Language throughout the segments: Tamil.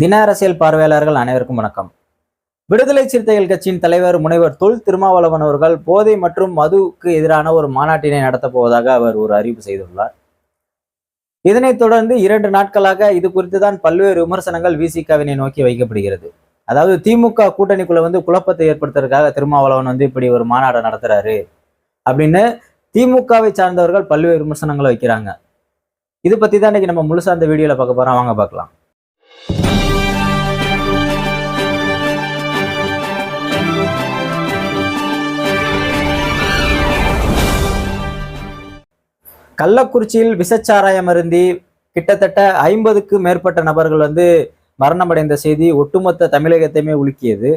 தின அரசியல் பார்வையாளர்கள் அனைவருக்கும் வணக்கம். விடுதலை சிறுத்தைகள் கட்சியின் தலைவர் முனைவர் தொல் திருமாவளவன் அவர்கள் போதை மற்றும் மதுவுக்கு எதிரான ஒரு மாநாட்டினை நடத்தப் போவதாக அவர் ஒரு அறிவிப்பு செய்துள்ளார். இதனைத் தொடர்ந்து இரண்டு நாட்களாக இது குறித்து தான் பல்வேறு விமர்சனங்கள் விசிகாவினை நோக்கி வைக்கப்படுகிறது. அதாவது திமுக கூட்டணிக்குள்ள வந்து குழப்பத்தை ஏற்படுத்துறதுக்காக திருமாவளவன் வந்து இப்படி ஒரு மாநாடு நடத்துறாரு அப்படின்னு திமுகவை சார்ந்தவர்கள் பல்வேறு விமர்சனங்களை வைக்கிறாங்க. இது பத்தி தான் இன்னைக்கு நம்ம முழுசா அந்த வீடியோல பார்க்க போறோம். வாங்க பார்க்கலாம். கள்ளக்குறிச்சியில் விசச்சாராயம் அருந்தி கிட்டத்தட்ட ஐம்பதுக்கு மேற்பட்ட நபர்கள் வந்து மரணமடைந்த செய்தி ஒட்டுமொத்த தமிழகத்தையுமே உலுக்கியது.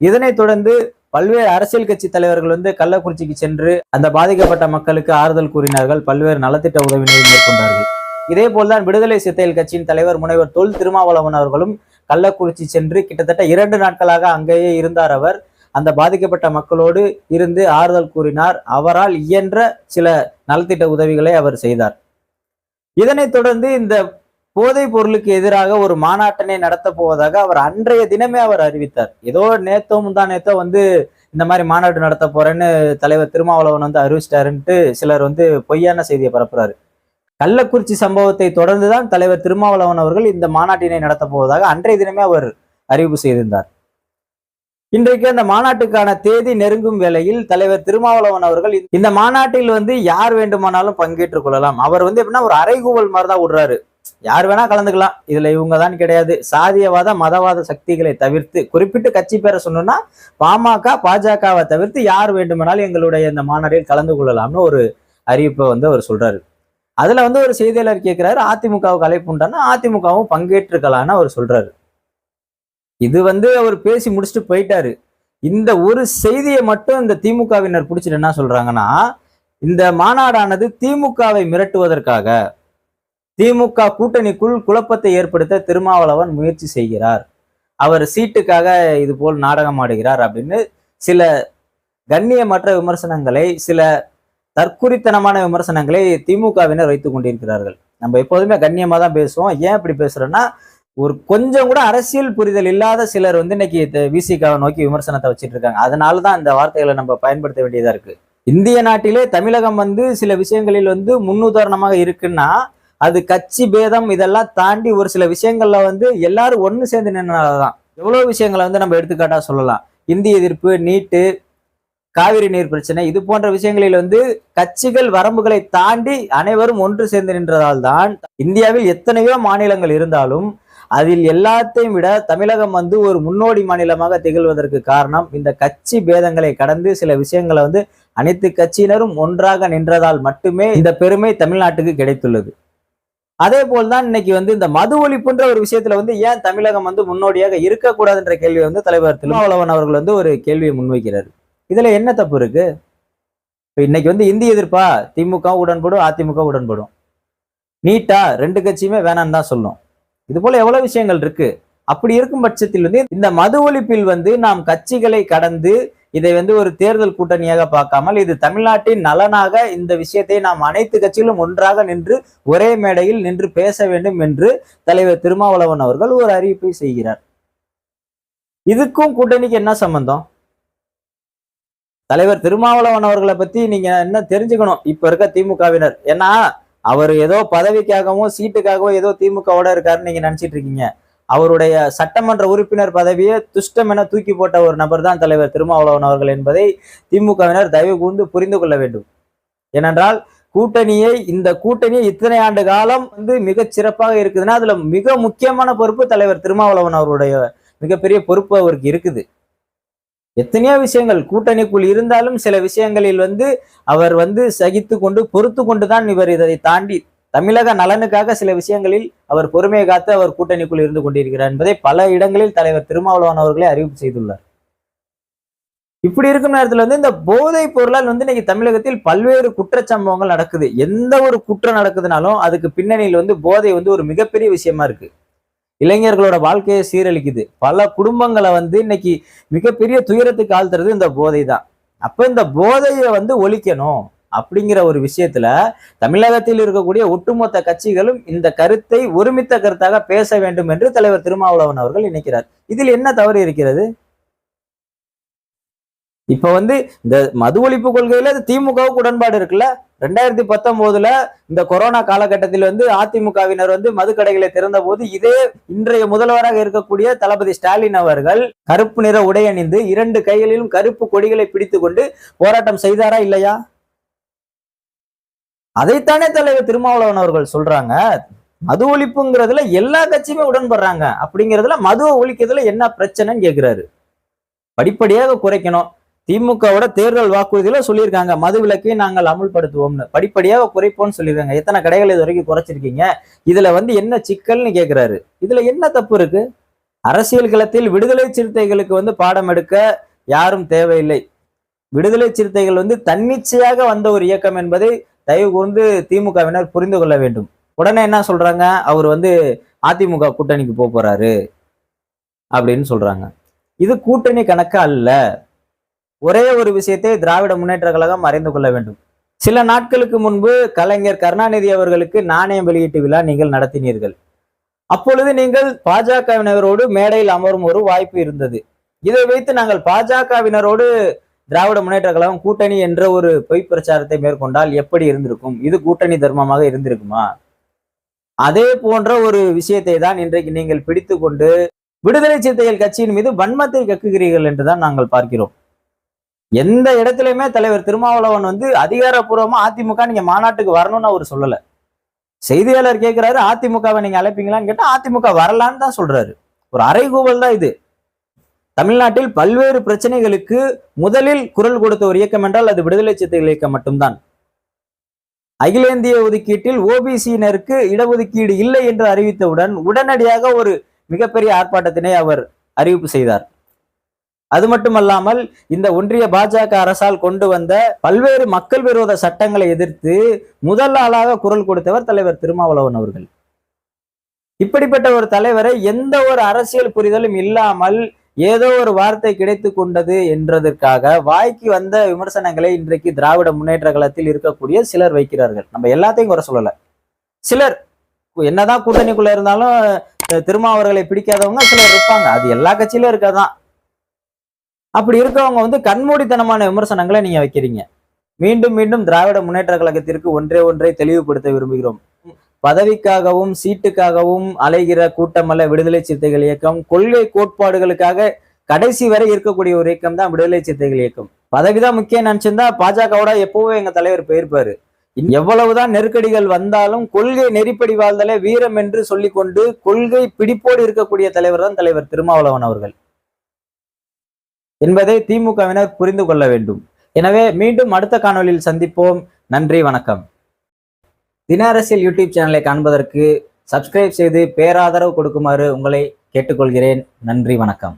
இதனைத் தொடர்ந்து பல்வேறு அரசியல் கட்சி தலைவர்கள் வந்து கள்ளக்குறிச்சிக்கு சென்று அந்த பாதிக்கப்பட்ட மக்களுக்கு ஆறுதல் கூறினார்கள். பல்வேறு நலத்திட்ட உதவிகளை மேற்கொண்டார்கள். இதே போல்தான் விடுதலை சித்தையல் கட்சியின் தலைவர் முனைவர் தொல் திருமாவளவன் அவர்களும் கள்ளக்குறிச்சி சென்று கிட்டத்தட்ட இரண்டு நாட்களாக அங்கேயே இருந்தார் அவர். அந்த பாதிக்கப்பட்ட மக்களோடு இருந்து ஆறுதல் கூறினார். அவரால் இயன்ற சில நலத்திட்ட உதவிகளை அவர் செய்தார். இதனைத் தொடர்ந்து இந்த போதைப் பொருளுக்கு எதிராக ஒரு மாநாட்டினை நடத்த போவதாக அவர் அன்றைய தினமே அவர் அறிவித்தார். ஏதோ நேத்தோ முந்தா நேத்தோ வந்து இந்த மாதிரி மாநாடு நடத்த போறேன்னு தலைவர் திருமாவளவன் வந்து அறிவிச்சிட்டாருன்ட்டு சிலர் வந்து பொய்யான செய்தியை பரப்புறாரு. கள்ளக்குறிச்சி சம்பவத்தை தொடர்ந்துதான் தலைவர் திருமாவளவன் அவர்கள் இந்த மாநாட்டினை நடத்த போவதாக அன்றைய தினமே அவர் அறிவிப்பு செய்திருந்தார். இன்றைக்கு அந்த மாநாட்டுக்கான தேதி நெருங்கும் வேளையில் தலைவர் திருமாவளவன் அவர்கள் இந்த மாநாட்டில் வந்து யார் வேண்டுமானாலும் பங்கேற்றுக் கொள்ளலாம். அவர் வந்து எப்படின்னா ஒரு அறைகூவல் மாதிரி தான் விடுறாரு யார் வேணா கலந்துக்கலாம். இதுல இவங்க தான் கிடையாது. சாதியவாத மதவாத சக்திகளை தவிர்த்து குறிப்பிட்டு கட்சி பேரை சொன்னோம்னா பாமக பாஜகவை தவிர்த்து யார் வேண்டுமானாலும் எங்களுடைய இந்த மாநாட்டில் கலந்து கொள்ளலாம்னு ஒரு அறிவிப்பை வந்து அவர் சொல்றாரு. அதுல வந்து ஒரு செய்தியாளர் கேட்கிறாரு அதிமுகவுக்கு அழைப்பு உண்டானா அதிமுகவும் பங்கேற்றுக்கலான்னு அவர் சொல்றாரு. இது வந்து அவர் பேசி முடிச்சுட்டு போயிட்டாரு. இந்த ஒரு செய்தியை மட்டும் இந்த திமுகவினர் பிடிச்சிட்டு என்ன சொல்றாங்கன்னா இந்த மாநாடானது திமுகவை மிரட்டுவதற்காக திமுக கூட்டணிக்குள் குழப்பத்தை ஏற்படுத்த திருமாவளவன் முயற்சி செய்கிறார். அவர் சீட்டுக்காக இது போல் நாடகம் ஆடுகிறார் அப்படின்னு சில கண்ணியமற்ற விமர்சனங்களை சில தற்குறித்தனமான விமர்சனங்களை திமுகவினர் வைத்துக் கொண்டிருக்கிறார்கள். நம்ம எப்போதுமே கண்ணியமா தான் பேசுவோம். ஏன் இப்படி பேசுறோம்னா ஒரு கொஞ்சம் கூட அரசியல் புரிதல் இல்லாத சிலர் வந்து இன்னைக்கு விசிகாவை நோக்கி விமர்சனத்தை வச்சுட்டு இருக்காங்க அதனால தான் இந்த வார்த்தைகளை நம்ம பயன்படுத்த வேண்டியதா இருக்கு. இந்திய நாட்டிலே தமிழகம் வந்து சில விஷயங்களில் வந்து முன்னுதாரணமாக இருக்குன்னா அது கட்சி பேதம் இதெல்லாம் தாண்டி ஒரு சில விஷயங்கள்ல வந்து எல்லாரும் ஒன்று சேர்ந்து நின்றனாலதான் எவ்வளவு விஷயங்களை வந்து நம்ம எடுத்துக்காட்டா சொல்லலாம். இந்திய எதிர்ப்பு நீட்டு காவிரி நீர் பிரச்சனை இது போன்ற விஷயங்களில் வந்து கட்சிகள் வரம்புகளை தாண்டி அனைவரும் ஒன்று சேர்ந்து நின்றதால் தான் இந்தியாவில் எத்தனையோ மாநிலங்கள் இருந்தாலும் அதில் எல்லாத்தையும் விட தமிழகம் வந்து ஒரு முன்னோடி மாநிலமாக திகழ்வதற்கு காரணம் இந்த கட்சி பேதங்களை கடந்து சில விஷயங்களை வந்து அனைத்து கட்சியினரும் ஒன்றாக நின்றதால் மட்டுமே இந்த பெருமை தமிழ்நாட்டுக்கு கிடைத்துள்ளது. அதே போல்தான் இன்னைக்கு வந்து இந்த மது ஒழிப்புன்ற ஒரு விஷயத்துல வந்து ஏன் தமிழகம் வந்து முன்னோடியாக இருக்கக்கூடாதுன்ற கேள்வியை வந்து தலைவர் திருமாவளவன் அவர்கள் வந்து ஒரு கேள்வியை முன்வைக்கிறார். இதுல என்ன தப்பு இருக்கு? இன்னைக்கு வந்து இந்தி எதிர்ப்பா திமுக உடன்படும் அதிமுக உடன்படும். நீட்டா ரெண்டு கட்சியுமே வேணான்னு தான் சொல்லும் இது போல எவ்வளவு விஷயங்கள் இருக்கு? அப்படி இருக்கும் பட்சத்தில் வந்து இந்த மது ஒழிப்பில் வந்து நாம் கட்சிகளை கடந்து இதை வந்து ஒரு தேர்தல் கூட்டணியாக பார்க்காமல் இது தமிழ்நாட்டின் நலனாக இந்த விஷயத்தை நாம் அனைத்து கட்சிகளும் ஒன்றாக நின்று ஒரே மேடையில் நின்று பேச வேண்டும் என்று தலைவர் திருமாவளவன் அவர்கள் ஒரு அறிவிப்பை செய்கிறார். இதுக்கும் கூட்டணிக்கு என்ன சம்பந்தம்? தலைவர் திருமாவளவன் அவர்களை பத்தி நீங்க என்ன தெரிஞ்சுக்கணும்? இப்ப இருக்க திமுகவினர். ஏன்னா அவர் ஏதோ பதவிக்காகவும் சீட்டுக்காகவும் ஏதோ திமுகவோட இருக்காருன்னு நீங்க நினைச்சிட்டு இருக்கீங்க. அவருடைய சட்டமன்ற உறுப்பினர் பதவியை துஷ்டம் என தூக்கி போட்ட ஒரு நபர் தான் தலைவர் திருமாவளவன் அவர்கள் என்பதை திமுகவினர் தயவு கூர்ந்து புரிந்து கொள்ள வேண்டும். ஏனென்றால் கூட்டணியை இந்த கூட்டணியை இத்தனை ஆண்டு காலம் வந்து மிக சிறப்பாக இருக்குதுன்னா அதுல மிக முக்கியமான பொறுப்பு தலைவர் திருமாவளவன் அவருடைய மிகப்பெரிய பொறுப்பு அவருக்கு இருக்குது. எத்தனையோ விஷயங்கள். கூட்டணிக்குள் இருந்தாலும் சில விஷயங்களில் வந்து அவர் வந்து சகித்து கொண்டு பொறுத்து கொண்டுதான் இவர் இதை தாண்டி தமிழக நலனுக்காக சில விஷயங்களில் அவர் பொறுமையை காத்து அவர் கூட்டணிக்குள் இருந்து கொண்டிருக்கிறார் என்பதை பல இடங்களில் தலைவர் திருமாவளவன் அவர்களே அறிவிப்பு செய்துள்ளார். இப்படி இருக்கும் நேரத்துல வந்து இந்த போதைப் பொருளால் வந்து இன்னைக்கு தமிழகத்தில் பல்வேறு குற்றச்சம்பவங்கள் நடக்குது. எந்த ஒரு குற்றம் நடக்குதுனாலும் அதுக்கு பின்னணியில் வந்து போதை வந்து ஒரு மிகப்பெரிய விஷயமா இருக்கு. இளைஞர்களோட வாழ்க்கையை சீரழிக்குது. பல குடும்பங்களை வந்து இன்னைக்கு மிகப்பெரிய துயரத்துக்கு ஆழ்த்துறது இந்த போதை தான் அப்ப இந்த போதையை வந்து ஒழிக்கணும் அப்படிங்கிற ஒரு விஷயத்துல தமிழகத்தில் இருக்கக்கூடிய ஒட்டுமொத்த கட்சிகளும் இந்த கருத்தை ஒருமித்த கருத்தாக பேச வேண்டும் என்று தலைவர் திருமாவளவன் அவர்கள் நினைக்கிறார். இதில் என்ன தவறு இருக்கிறது? இப்ப வந்து இந்த மது ஒழிப்பு கொள்கையில திமுகவுக்கு உடன்பாடு இருக்குல்ல? ரெண்டாயிரத்தி பத்தொன்பதுல இந்த கொரோனா காலகட்டத்தில் வந்து அதிமுகவினர் வந்து மதுக்கடைகளை திறந்த போது இதே இன்றைய முதல்வராக இருக்கக்கூடிய தளபதி ஸ்டாலின் அவர்கள் கருப்பு நிற உடை அணிந்து இரண்டு கைகளிலும் கருப்பு கொடிகளை பிடித்து கொண்டு போராட்டம் செய்தாரா இல்லையா? அதைத்தானே தலைவர் திருமாவளவன் அவர்கள் சொல்றாங்க. மது ஒழிப்புங்கிறதுல எல்லா கட்சியுமே உடன்படுறாங்க. அப்படிங்கிறதுல மதுவை ஒழிக்கிறதுல என்ன பிரச்சனைன்னு கேட்கிறாரு படிப்படியாக குறைக்கணும். திமுகவோட தேர்தல் வாக்குறுதியில சொல்லியிருக்காங்க. மது விலக்கை நாங்கள் அமுல்படுத்துவோம்னு. படிப்படியாக குறைப்போம்னு சொல்லியிருக்காங்க. எத்தனை கடைகள் இது வரைக்கும் குறைச்சிருக்கீங்க? இதுல வந்து என்ன சிக்கல்னு கேட்கிறாரு இதுல என்ன தப்பு இருக்கு? அரசியல் களத்தில் விடுதலை சிறுத்தைகளுக்கு வந்து பாடம் எடுக்க யாரும் தேவையில்லை. விடுதலை சிறுத்தைகள் வந்து தன்னிச்சையாக வந்த ஒரு இயக்கம் என்பதை தயவு கூர்ந்து திமுகவினர் புரிந்து கொள்ள வேண்டும். உடனே என்ன சொல்றாங்க? அவர் வந்து அதிமுக கூட்டணிக்கு போக போறாரு. அப்படின்னு சொல்றாங்க. இது கூட்டணி கணக்கு அல்ல. ஒரே ஒரு விஷயத்தை திராவிட முன்னேற்ற கழகம் அறிந்து கொள்ள வேண்டும். சில நாட்களுக்கு முன்பு கலைஞர் கருணாநிதி அவர்களுக்கு நாணயம் வெளியீட்டு விழா நீங்கள் நடத்தினீர்கள். அப்பொழுது நீங்கள் பாஜகவினரோடு மேடையில் அமரும் ஒரு வாய்ப்பு இருந்தது. இதை வைத்து நாங்கள் பாஜகவினரோடு திராவிட முன்னேற்ற கழகம் கூட்டணி என்ற ஒரு பொய் பிரச்சாரத்தை மேற்கொண்டால் எப்படி இருந்திருக்கும்? இது கூட்டணி தர்மமாக இருந்திருக்குமா? அதே போன்ற ஒரு விஷயத்தை தான் இன்றைக்கு நீங்கள் பிடித்து கொண்டு விடுதலை சிறுத்தைகள் கட்சியின் மீது வன்மத்தை கக்குகிறீர்கள் என்றுதான் நாங்கள் பார்க்கிறோம். எந்த இடத்துலையுமே தலைவர் திருமாவளவன் வந்து அதிகாரப்பூர்வமா அதிமுக நீங்க மாநாட்டுக்கு வரணும்னு அவர் சொல்லல. செய்தியாளர் கேட்கிறாரு அதிமுகவை நீங்க அழைப்பீங்களான்னு கேட்டா அதிமுக வரலான்னு தான் சொல்றாரு. ஒரு அறைகூவல் தான் இது. தமிழ்நாட்டில் பல்வேறு பிரச்சனைகளுக்கு முதலில் குரல் கொடுத்த ஒரு இயக்கம் என்றால் அது விடுதலை சிறுத்தைகள் இயக்கம் மட்டும்தான். அகில இந்திய ஒதுக்கீட்டில் ஓபிசியினருக்கு இடஒதுக்கீடு இல்லை என்று அறிவித்தவுடன் உடனடியாக ஒரு மிகப்பெரிய ஆர்ப்பாட்டத்தினை அவர் அறிவிப்பு செய்தார். அது மட்டுமல்லாமல் இந்த ஒன்றிய பாஜக அரசால் கொண்டு வந்த பல்வேறு மக்கள் விரோத சட்டங்களை எதிர்த்து முதல் ஆளாக குரல் கொடுத்தவர் தலைவர் திருமாவளவன் அவர்கள். இப்படிப்பட்ட ஒரு தலைவரை எந்த ஒரு அரசியல் புரிதலும் இல்லாமல் ஏதோ ஒரு வார்த்தை கிடைத்து கொண்டது என்றதற்காக வாய்க்கு வந்த விமர்சனங்களை இன்றைக்கு திராவிட முன்னேற்ற கழகத்தில் இருக்கக்கூடிய சிலர் வைக்கிறார்கள். நம்ம எல்லாத்தையும் குறை சொல்லல. சிலர் என்னதான் கூட்டணிக்குள்ள இருந்தாலும் திருமாவர்களை பிடிக்காதவங்க சிலர் இருப்பாங்க. அது எல்லா கட்சியிலும் இருக்காதான். அப்படி இருக்கவங்க வந்து கண்மூடித்தனமான விமர்சனங்களை நீங்க வைக்கிறீங்க. மீண்டும் மீண்டும் திராவிட முன்னேற்ற கழகத்திற்கு ஒன்றே ஒன்றை தெளிவுபடுத்த விரும்புகிறோம். பதவிக்காகவும் சீட்டுக்காகவும் அலைகிற கூட்டமல்ல விடுதலை சிறுத்தைகள் இயக்கம் கொள்கை கோட்பாடுகளுக்காக கடைசி வரை இருக்கக்கூடிய ஒரு இயக்கம் தான் விடுதலை சிறுத்தைகள் இயக்கம். பதவிதான் முக்கியம் நினைச்சிருந்தா பாஜகவோட எப்பவும் எங்க தலைவர் போயிருப்பாரு. எவ்வளவுதான் நெருக்கடிகள் வந்தாலும் கொள்கை நெறிப்படி வாழ்தலே வீரம் என்று சொல்லிக்கொண்டு கொள்கை பிடிப்போடு இருக்கக்கூடிய தலைவர் தான் தலைவர் திருமாவளவன் அவர்கள். என்பதை திமுகவினர் புரிந்து கொள்ள வேண்டும். எனவே மீண்டும் அடுத்த காணொலியில் சந்திப்போம். நன்றி வணக்கம். தின அரசியல் யூடியூப் சேனலை காண்பதற்கு சப்ஸ்கிரைப் செய்து பேராதரவு கொடுக்குமாறு உங்களை கேட்டுக்கொள்கிறேன். நன்றி வணக்கம்.